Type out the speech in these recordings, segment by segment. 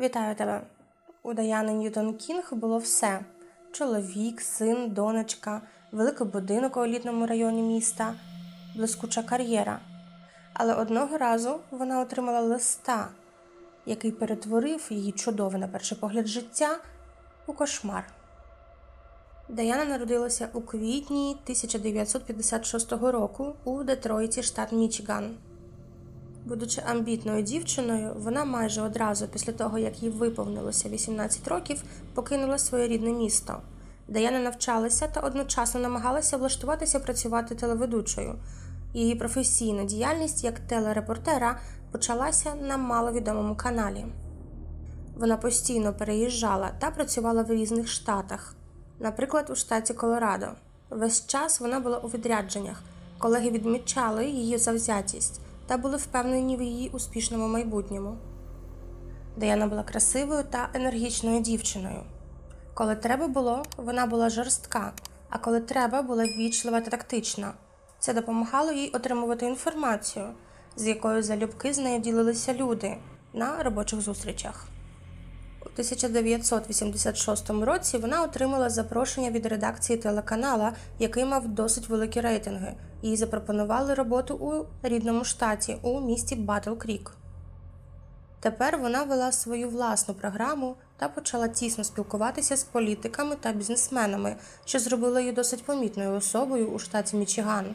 Вітаю тебе. У Даяни Ньютон Кінг було все: чоловік, син, донечка, великий будинок у елітному районі міста, блискуча кар'єра. Але одного разу вона отримала листа, який перетворив її чудове на перший погляд життя у кошмар. Даяна народилася у квітні 1956 року у Детройті, штат Мічиган. Будучи амбітною дівчиною, вона майже одразу після того, як їй виповнилося 18 років, покинула своє рідне місто. Даяна навчалася та одночасно намагалася влаштуватися працювати телеведучою. Її професійна діяльність як телерепортера почалася на маловідомому каналі. Вона постійно переїжджала та працювала в різних штатах, наприклад, у штаті Колорадо. Весь час вона була у відрядженнях. Колеги відмічали її завзятість та були впевнені в її успішному майбутньому. Даяна була красивою та енергічною дівчиною. Коли треба було, вона була жорстка, а коли треба, була ввічлива та тактична. Це допомагало їй отримувати інформацію, з якою залюбки з нею ділилися люди на робочих зустрічах. У 1986 році вона отримала запрошення від редакції телеканала, який мав досить великі рейтинги. Їй запропонували роботу у рідному штаті у місті Батл Крік. Тепер вона вела свою власну програму та почала тісно спілкуватися з політиками та бізнесменами, що зробило її досить помітною особою у штаті Мічиган.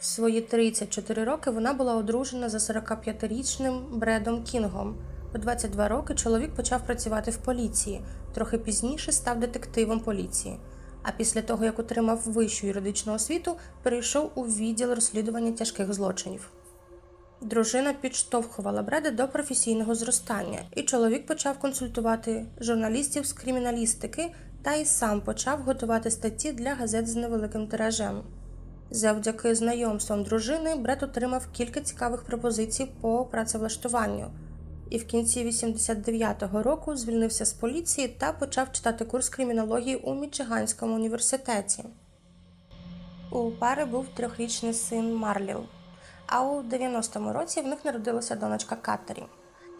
В свої 34 роки вона була одружена за 45-річним Бредом Кінгом. У 22 роки чоловік почав працювати в поліції, трохи пізніше став детективом поліції. А після того, як отримав вищу юридичну освіту, перейшов у відділ розслідування тяжких злочинів. Дружина підштовхувала Бреда до професійного зростання, і чоловік почав консультувати журналістів з криміналістики та й сам почав готувати статті для газет з невеликим тиражем. Завдяки знайомствам дружини Бред отримав кілька цікавих пропозицій по працевлаштуванню і в кінці 89-го року звільнився з поліції та почав читати курс кримінології у Мічиганському університеті. У пари був трьохрічний син Марліл, а у 90-му році в них народилася донечка Каттері.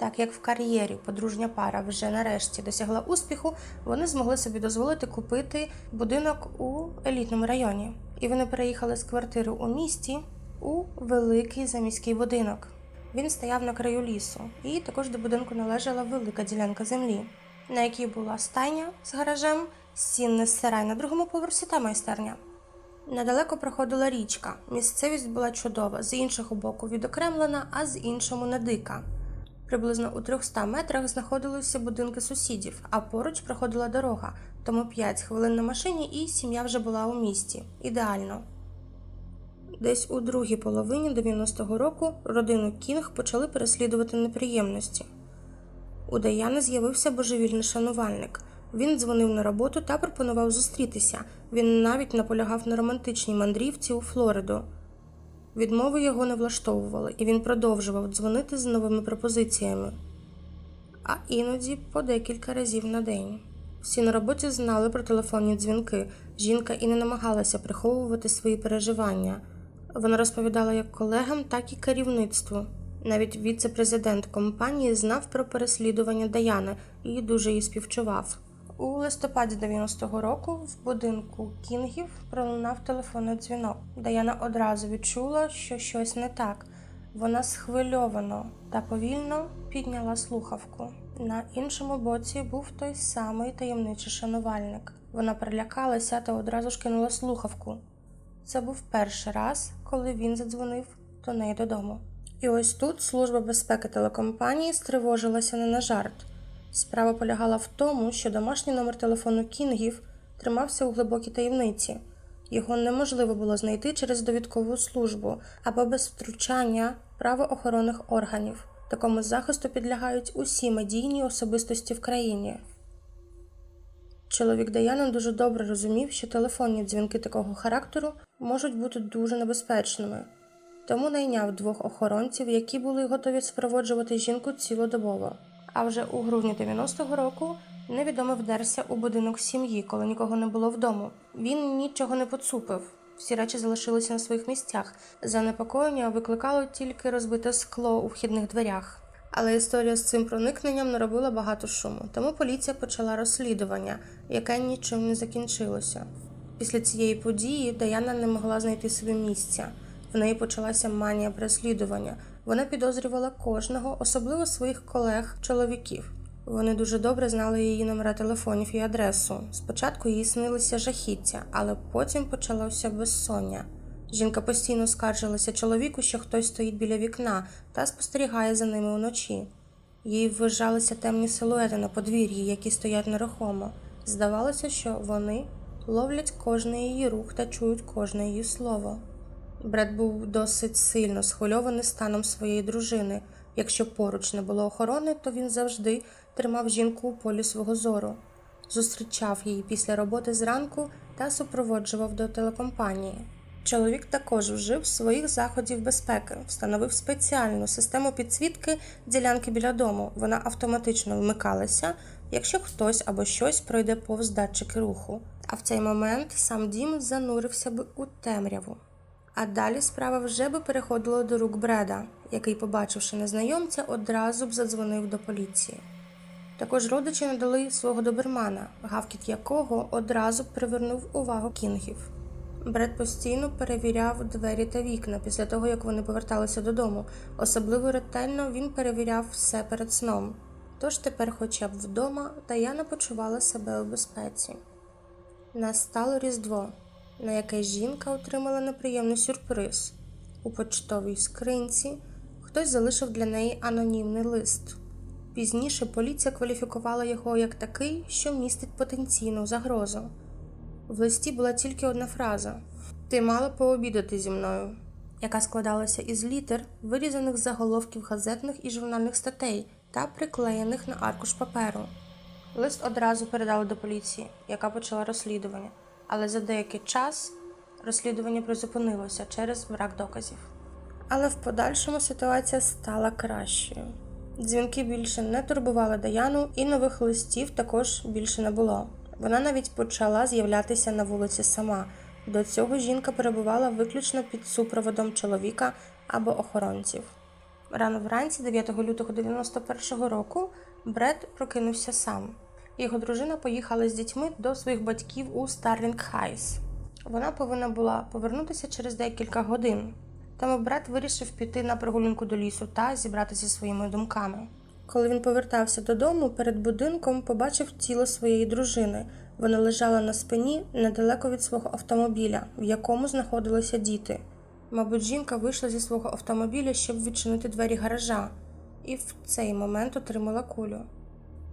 Так як в кар'єрі подружня пара вже нарешті досягла успіху, вони змогли собі дозволити купити будинок у елітному районі, і вони переїхали з квартири у місті у великий заміський будинок. Він стояв на краю лісу, і також до будинку належала велика ділянка землі, на якій була стайня з гаражем, сінний сарай на другому поверсі та майстерня. Недалеко проходила річка. Місцевість була чудова, з іншого боку відокремлена, а з іншому не дика. Приблизно у 300 метрах знаходилися будинки сусідів, а поруч проходила дорога, тому 5 хвилин на машині і сім'я вже була у місті. Ідеально. Десь у другій половині 90-го року родину Кінг почали переслідувати неприємності. У Даяни з'явився божевільний шанувальник. Він дзвонив на роботу та пропонував зустрітися. Він навіть наполягав на романтичній мандрівці у Флориду. Відмови його не влаштовували, і він продовжував дзвонити з новими пропозиціями, а іноді по декілька разів на день. Всі на роботі знали про телефонні дзвінки. Жінка і не намагалася приховувати свої переживання. Вона розповідала як колегам, так і керівництву. Навіть віце-президент компанії знав про переслідування Даяни і дуже її співчував. У листопаді 90-го року в будинку Кінгів пролунав телефонний дзвінок. Даяна одразу відчула, що щось не так. Вона схвильовано та повільно підняла слухавку. На іншому боці був той самий таємничий шанувальник. Вона перелякалася та одразу ж кинула слухавку. Це був перший раз, коли він задзвонив до неї додому. І ось тут служба безпеки телекомпанії стривожилася не на жарт. Справа полягала в тому, що домашній номер телефону Кінгів тримався у глибокій таємниці. Його неможливо було знайти через довідкову службу або без втручання правоохоронних органів. Такому захисту підлягають усі медійні особистості в країні. Чоловік Даяна дуже добре розумів, що телефонні дзвінки такого характеру можуть бути дуже небезпечними, тому найняв двох охоронців, які були готові спроводжувати жінку цілодобово. А вже у грудні 90-го року невідомий вдерся у будинок сім'ї, коли нікого не було вдома. Він нічого не поцупив. Всі речі залишилися на своїх місцях. Занепокоєння викликало тільки розбите скло у вхідних дверях. Але історія з цим проникненням наробила багато шуму, тому поліція почала розслідування, яке нічим не закінчилося. Після цієї події Даяна не могла знайти собі місця. В неї почалася манія переслідування. Вона підозрювала кожного, особливо своїх колег-чоловіків. Вони дуже добре знали її номера телефонів і адресу. Спочатку їй снилися жахіття, але потім почалося безсоння. Жінка постійно скаржилася чоловіку, що хтось стоїть біля вікна та спостерігає за ними уночі. Їй ввижалися темні силуети на подвір'ї, які стоять нерухомо. Здавалося, що вони ловлять кожний її рух та чують кожне її слово. Бред був досить сильно схвильований станом своєї дружини. Якщо поруч не було охорони, то він завжди тримав жінку у полі свого зору, зустрічав її після роботи зранку та супроводжував до телекомпанії. Чоловік також вжив своїх заходів безпеки, встановив спеціальну систему підсвітки ділянки біля дому. Вона автоматично вмикалася, якщо хтось або щось пройде повз датчики руху. А в цей момент сам дім занурився б у темряву. А далі справа вже би переходила до рук Бреда, який, побачивши незнайомця, одразу б задзвонив до поліції. Також родичі надали свого добермана, гавкіт якого одразу б привернув увагу кінгів. Бред постійно перевіряв двері та вікна після того, як вони поверталися додому. Особливо ретельно він перевіряв все перед сном. Тож тепер, хоча б вдома, Даяна почувала себе у безпеці. Настало Різдво, на яке жінка отримала неприємний сюрприз. У почтовій скринці хтось залишив для неї анонімний лист. Пізніше поліція кваліфікувала його як такий, що містить потенційну загрозу. В листі була тільки одна фраза: Ти мала пообідати зі мною, яка складалася із літер, вирізаних з заголовків газетних і журнальних статей та приклеєних на аркуш паперу. Лист одразу передали до поліції, яка почала розслідування, але за деякий час розслідування призупинилося через брак доказів. Але в подальшому ситуація стала кращою. Дзвінки більше не турбували Даяну, і нових листів також більше не було. Вона навіть почала з'являтися на вулиці сама. До цього жінка перебувала виключно під супроводом чоловіка або охоронців. Рано вранці, 9 лютого 91-го року, Бред прокинувся сам. Його дружина поїхала з дітьми до своїх батьків у Старлінг Хайс. Вона повинна була повернутися через декілька годин. Тому брат вирішив піти на прогулянку до лісу та зібратися зі своїми думками. Коли він повертався додому, перед будинком побачив тіло своєї дружини. Вона лежала на спині недалеко від свого автомобіля, в якому знаходилися діти. Мабуть, жінка вийшла зі свого автомобіля, щоб відчинити двері гаража, і в цей момент отримала кулю.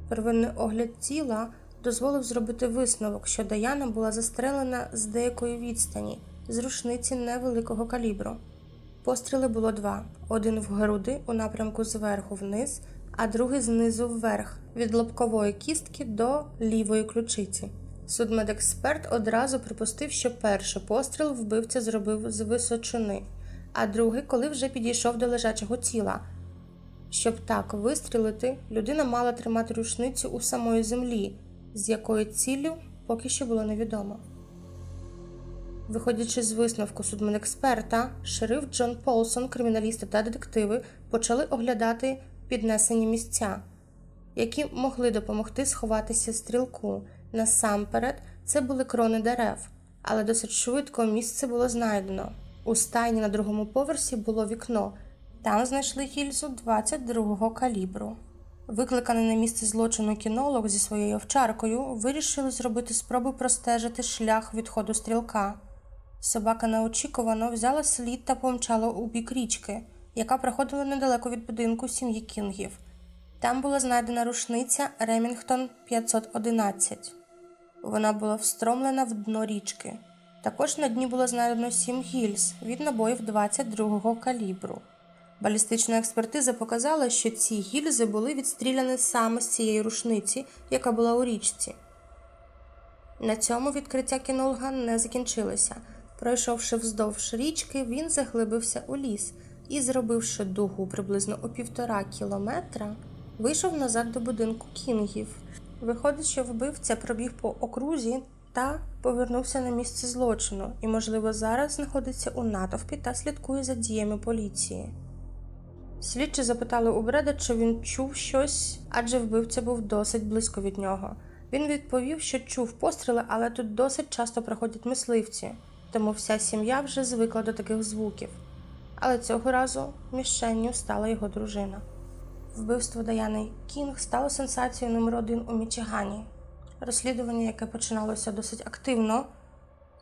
Первинний огляд тіла дозволив зробити висновок, що Даяна була застрелена з деякої відстані, з рушниці невеликого калібру. Постріли було два: один в груди у напрямку зверху вниз, а другий знизу вверх, від лобкової кістки до лівої ключиці. Судмедексперт одразу припустив, що перший постріл вбивця зробив з височини, а другий, коли вже підійшов до лежачого тіла. Щоб так вистрілити, людина мала тримати рушницю у самої землі, з якою ціллю поки що було невідомо. Виходячи з висновку судмедексперта, шериф Джон Полсон, криміналісти та детективи почали оглядати піднесені місця, які могли допомогти сховатися стрілку. Насамперед, це були крони дерев, але досить швидко місце було знайдено. У стайні на другому поверсі було вікно. Там знайшли гільзу 22-го калібру. Викликаний на місце злочину кінолог зі своєю овчаркою вирішили зробити спробу простежити шлях відходу стрілка. Собака неочікувано взяла слід та помчала у бік річки, яка проходила недалеко від будинку сім'ї Кінгів. Там була знайдена рушниця Ремінгтон 511. Вона була встромлена в дно річки. Також на дні було знайдено сім гільз від набоїв 22-го калібру. Балістична експертиза показала, що ці гільзи були відстріляні саме з цієї рушниці, яка була у річці. На цьому відкриття кінолога не закінчилося. Пройшовши вздовж річки, він заглибився у ліс і, зробивши дугу приблизно у півтора кілометра, вийшов назад до будинку кінгів. Виходить, що вбивця пробіг по окрузі та повернувся на місце злочину і, можливо, зараз знаходиться у натовпі та слідкує за діями поліції. Слідчі запитали у Бреда, чи він чув щось, адже вбивця був досить близько від нього. Він відповів, що чув постріли, але тут досить часто проходять мисливці, тому вся сім'я вже звикла до таких звуків. Але цього разу мішенню стала його дружина. Вбивство Даяни Кінг стало сенсацією номер один у Мічигані. Розслідування, яке починалося досить активно,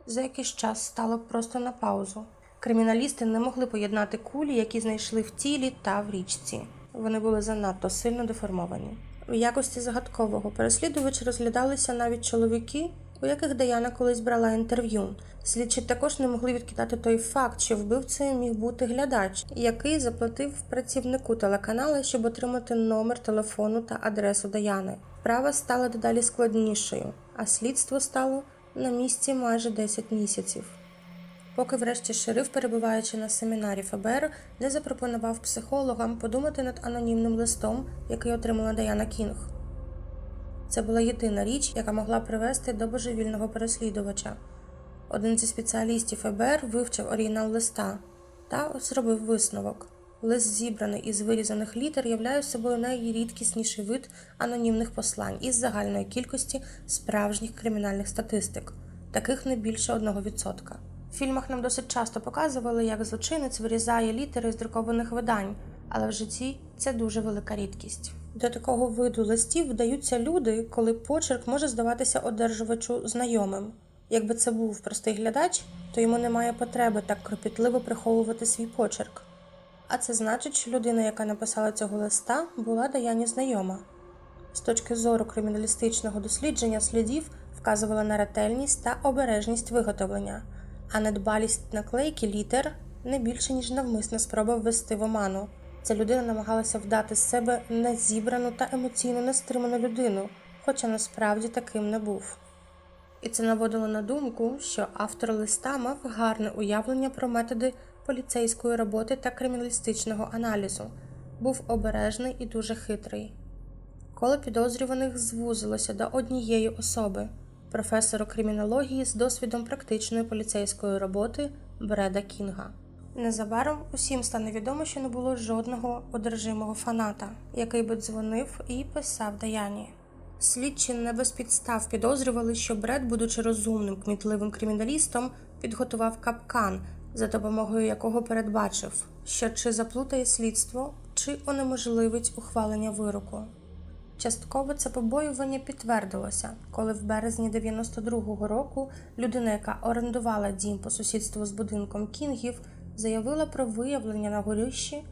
за якийсь час стало просто на паузу. Криміналісти не могли поєднати кулі, які знайшли в тілі та в річці. Вони були занадто сильно деформовані. В якості загадкового переслідувача розглядалися навіть чоловіки, у яких Даяна колись брала інтерв'ю. Слідчі також не могли відкидати той факт, що вбивцею міг бути глядач, який заплатив працівнику телеканалу, щоб отримати номер телефону та адресу Даяни. Справа стала дедалі складнішою, а слідство стало на місці майже 10 місяців. Поки врешті шериф, перебуваючи на семінарі ФБР, де запропонував психологам подумати над анонімним листом, який отримала Даяна Кінг. Це була єдина річ, яка могла привести до божевільного переслідувача. Один зі спеціалістів ФБР вивчив оригінал листа та зробив висновок. Лист, зібраний із вирізаних літер, являє собою найрідкісніший вид анонімних послань із загальної кількості справжніх кримінальних статистик, таких не більше 1%. Фільмах нам досить часто показували, як злочинець вирізає літери з друкованих видань, але в житті це дуже велика рідкість. До такого виду листів вдаються люди, коли почерк може здаватися одержувачу знайомим. Якби це був простий глядач, то йому немає потреби так кропітливо приховувати свій почерк. А це значить, що людина, яка написала цього листа, була Даяні знайома. З точки зору криміналістичного дослідження слідів вказувала на ретельність та обережність виготовлення, а недбалість наклейки літер не більше ніж навмисна спроба ввести в оману. Ця людина намагалася вдати з себе незібрану та емоційно нестриману людину, хоча насправді таким не був. І це наводило на думку, що автор листа мав гарне уявлення про методи поліцейської роботи та криміналістичного аналізу, був обережний і дуже хитрий. Коло підозрюваних звузилося до однієї особи професора кримінології з досвідом практичної поліцейської роботи Бреда Кінга. Незабаром усім стане відомо, що не було жодного одержимого фаната, який би дзвонив і писав Даяні. Слідчі не без підстав підозрювали, що Бред, будучи розумним, кмітливим криміналістом, підготував капкан, за допомогою якого передбачив, що чи заплутає слідство, чи унеможливить ухвалення вироку. Частково це побоювання підтвердилося, коли в березні 92-го року людина, яка орендувала дім по сусідству з будинком Кінгів, заявила про виявлення на горищі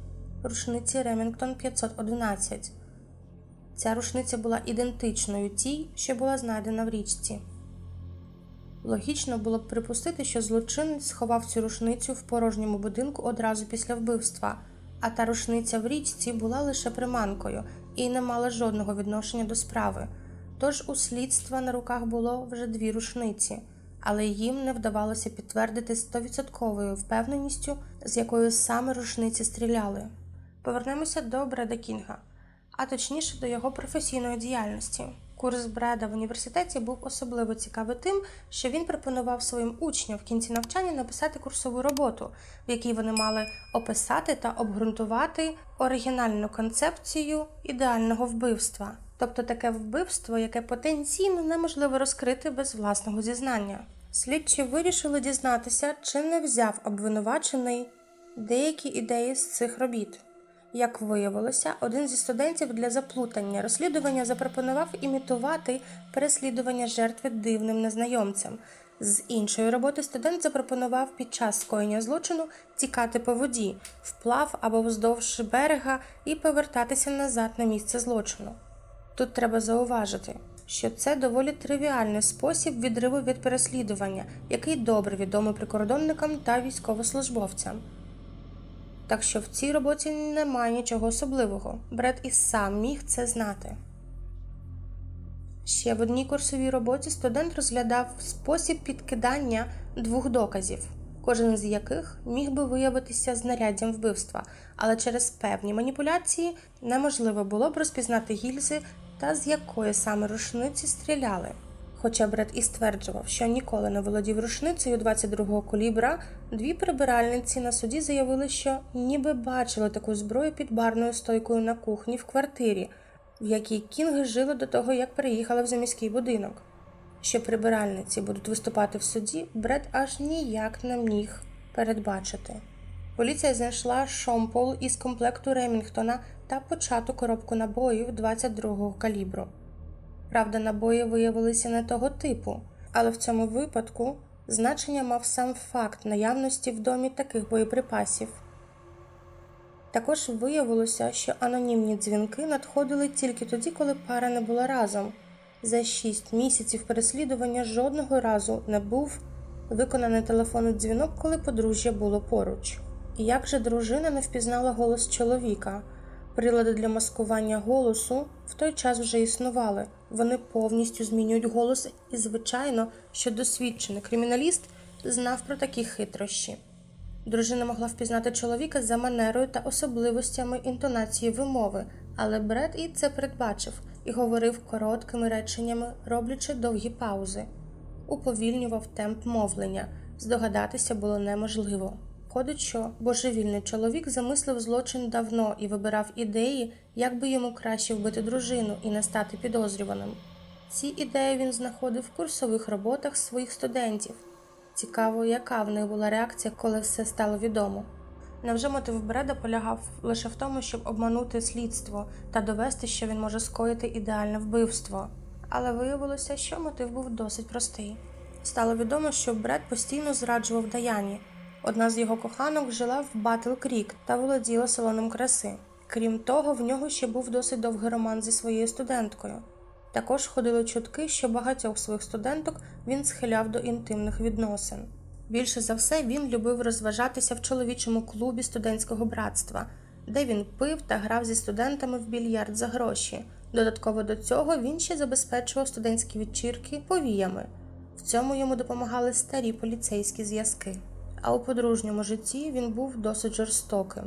рушниці Ремінгтон 511. Ця рушниця була ідентичною тій, що була знайдена в річці. Логічно було б припустити, що злочинець сховав цю рушницю в порожньому будинку одразу після вбивства, а та рушниця в річці була лише приманкою і не мала жодного відношення до справи. Тож у слідства на руках було вже дві рушниці, але їм не вдавалося підтвердити стовідсотковою впевненістю, з якою саме рушниці стріляли. Повернемося до Бреда Кінга, а точніше до його професійної діяльності. Курс Бреда в університеті був особливо цікавий тим, що він пропонував своїм учням в кінці навчання написати курсову роботу, в якій вони мали описати та обґрунтувати оригінальну концепцію ідеального вбивства, тобто таке вбивство, яке потенційно неможливо розкрити без власного зізнання. Слідчі вирішили дізнатися, чи не взяв обвинувачений деякі ідеї з цих робіт. Як виявилося, один зі студентів для заплутання розслідування запропонував імітувати переслідування жертви дивним незнайомцем. З іншої роботи студент запропонував під час скоєння злочину тікати по воді, вплав або вздовж берега і повертатися назад на місце злочину. Тут треба зауважити, що це доволі тривіальний спосіб відриву від переслідування, який добре відомий прикордонникам та військовослужбовцям. Так що в цій роботі немає нічого особливого. Бред і сам міг це знати. Ще в одній курсовій роботі студент розглядав спосіб підкидання двох доказів, кожен з яких міг би виявитися знаряддям вбивства, але через певні маніпуляції неможливо було б розпізнати гільзи та з якої саме рушниці стріляли. Хоча Бред і стверджував, що ніколи не володів рушницею 22-го калібра, дві прибиральниці на суді заявили, що ніби бачили таку зброю під барною стойкою на кухні в квартирі, в якій Кінги жили до того, як переїхала в заміський будинок. Що прибиральниці будуть виступати в суді, Бред аж ніяк не міг передбачити. Поліція знайшла шомпол із комплекту Ремінгтона та почату коробку набоїв 22-го калібру. Правда, набої виявилися не того типу, але в цьому випадку значення мав сам факт наявності в домі таких боєприпасів. Також виявилося, що анонімні дзвінки надходили тільки тоді, коли пара не була разом. За шість місяців переслідування жодного разу не був виконаний телефонний дзвінок, коли подружжя було поруч. І як же дружина не впізнала голос чоловіка? Прилади для маскування голосу в той час вже існували. Вони повністю змінюють голос, і, звичайно, що досвідчений криміналіст знав про такі хитрощі. Дружина могла впізнати чоловіка за манерою та особливостями інтонації вимови, але Бред і це передбачив і говорив короткими реченнями, роблячи довгі паузи. Уповільнював темп мовлення, здогадатися було неможливо. Входить, що божевільний чоловік замислив злочин давно і вибирав ідеї, як би йому краще вбити дружину і не стати підозрюваним. Ці ідеї він знаходив в курсових роботах своїх студентів. Цікаво, яка в них була реакція, коли все стало відомо. Невже мотив Бреда полягав лише в тому, щоб обманути слідство та довести, що він може скоїти ідеальне вбивство? Але виявилося, що мотив був досить простий. Стало відомо, що Бред постійно зраджував Даяні. Одна з його коханок жила в Батл Крік та володіла салоном краси. Крім того, в нього ще був досить довгий роман зі своєю студенткою. Також ходили чутки, що багатьох своїх студенток він схиляв до інтимних відносин. Більше за все він любив розважатися в чоловічому клубі студентського братства, де він пив та грав зі студентами в більярд за гроші. Додатково до цього він ще забезпечував студентські вечірки повіями. В цьому йому допомагали старі поліцейські зв'язки. А у подружньому житті він був досить жорстоким.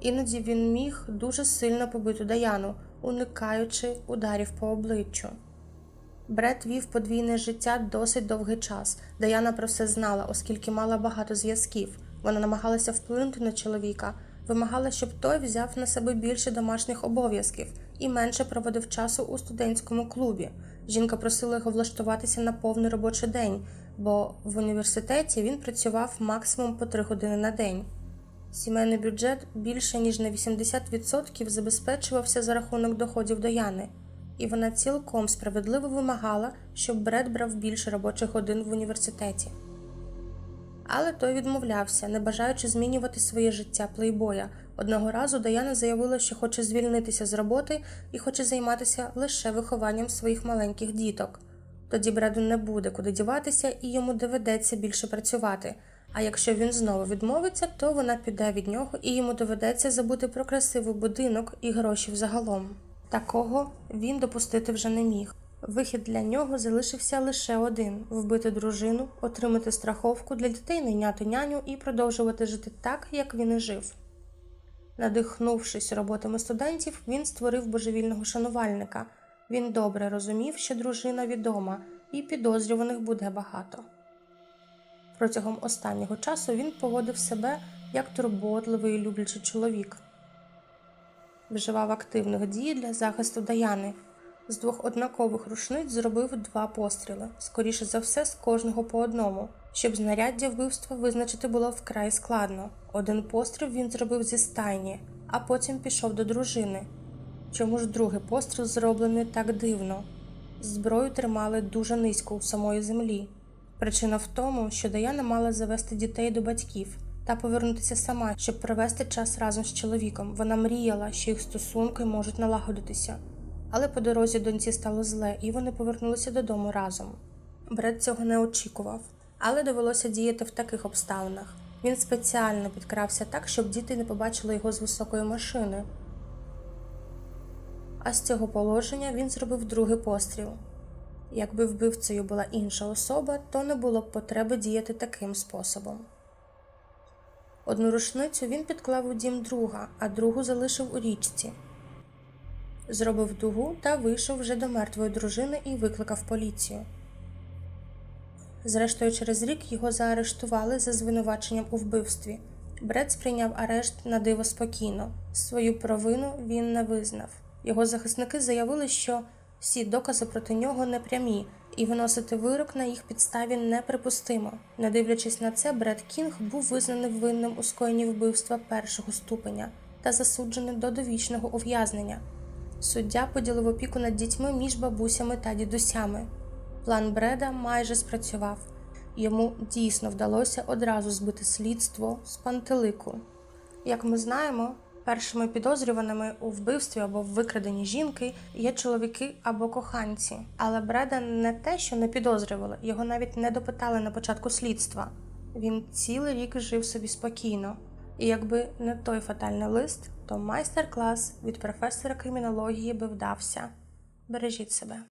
Іноді він міг дуже сильно побити Даяну, уникаючи ударів по обличчю. Бред вів подвійне життя досить довгий час. Даяна про все знала, оскільки мала багато зв'язків. Вона намагалася вплинути на чоловіка, вимагала, щоб той взяв на себе більше домашніх обов'язків і менше проводив часу у студентському клубі. Жінка просила його влаштуватися на повний робочий день, бо в університеті він працював максимум по три години на день. Сімейний бюджет більше ніж на 80% забезпечувався за рахунок доходів Даяни, і вона цілком справедливо вимагала, щоб Бред брав більше робочих годин в університеті. Але той відмовлявся, не бажаючи змінювати своє життя плейбоя. Одного разу Даяна заявила, що хоче звільнитися з роботи і хоче займатися лише вихованням своїх маленьких діток. Тоді Бреду не буде куди діватися, і йому доведеться більше працювати. А якщо він знову відмовиться, то вона піде від нього і йому доведеться забути про красивий будинок і гроші взагалом. Такого він допустити вже не міг. Вихід для нього залишився лише один вбити дружину, отримати страховку для дітей, найняти няню і продовжувати жити так, як він і жив. Надихнувшись роботами студентів, він створив божевільного шанувальника. Він добре розумів, що дружина відома, і підозрюваних буде багато. Протягом останнього часу він поводив себе як турботливий і люблячий чоловік, вживав активних дій для захисту Даяни. З двох однакових рушниць зробив два постріли, скоріше за все, з кожного по одному. Щоб знаряддя вбивства визначити було вкрай складно. Один постріл він зробив зі стайні, а потім пішов до дружини. Чому ж другий постріл зроблений так дивно? Зброю тримали дуже низько у самої землі. Причина в тому, що Даяна мала завести дітей до батьків та повернутися сама, щоб провести час разом з чоловіком. Вона мріяла, що їх стосунки можуть налагодитися. Але по дорозі доньці стало зле, і вони повернулися додому разом. Бред цього не очікував, але довелося діяти в таких обставинах. Він спеціально підкрався так, щоб діти не побачили його з високої машини. А з цього положення він зробив другий постріл. Якби вбивцею була інша особа, то не було б потреби діяти таким способом. Одну рушницю він підклав у дім друга, а другу залишив у річці. Зробив дугу та вийшов вже до мертвої дружини і викликав поліцію. Зрештою, через рік його заарештували за звинуваченням у вбивстві. Бред сприйняв арешт на диво спокійно. Свою провину він не визнав. Його захисники заявили, що всі докази проти нього непрямі, і виносити вирок на їх підставі неприпустимо. Не дивлячись на це, Бред Кінг був визнаний винним у скоєнні вбивства першого ступеня та засуджений до довічного ув'язнення. Суддя поділив опіку над дітьми між бабусями та дідусями. План Бреда майже спрацював. Йому дійсно вдалося одразу збити слідство з пантелику. Як ми знаємо, першими підозрюваними у вбивстві або в викраденні жінки є чоловіки або коханці. Але Бреда не те, що не підозрювали, його навіть не допитали на початку слідства. Він цілий рік жив собі спокійно. І якби не той фатальний лист, то майстер-клас від професора кримінології би вдався. Бережіть себе.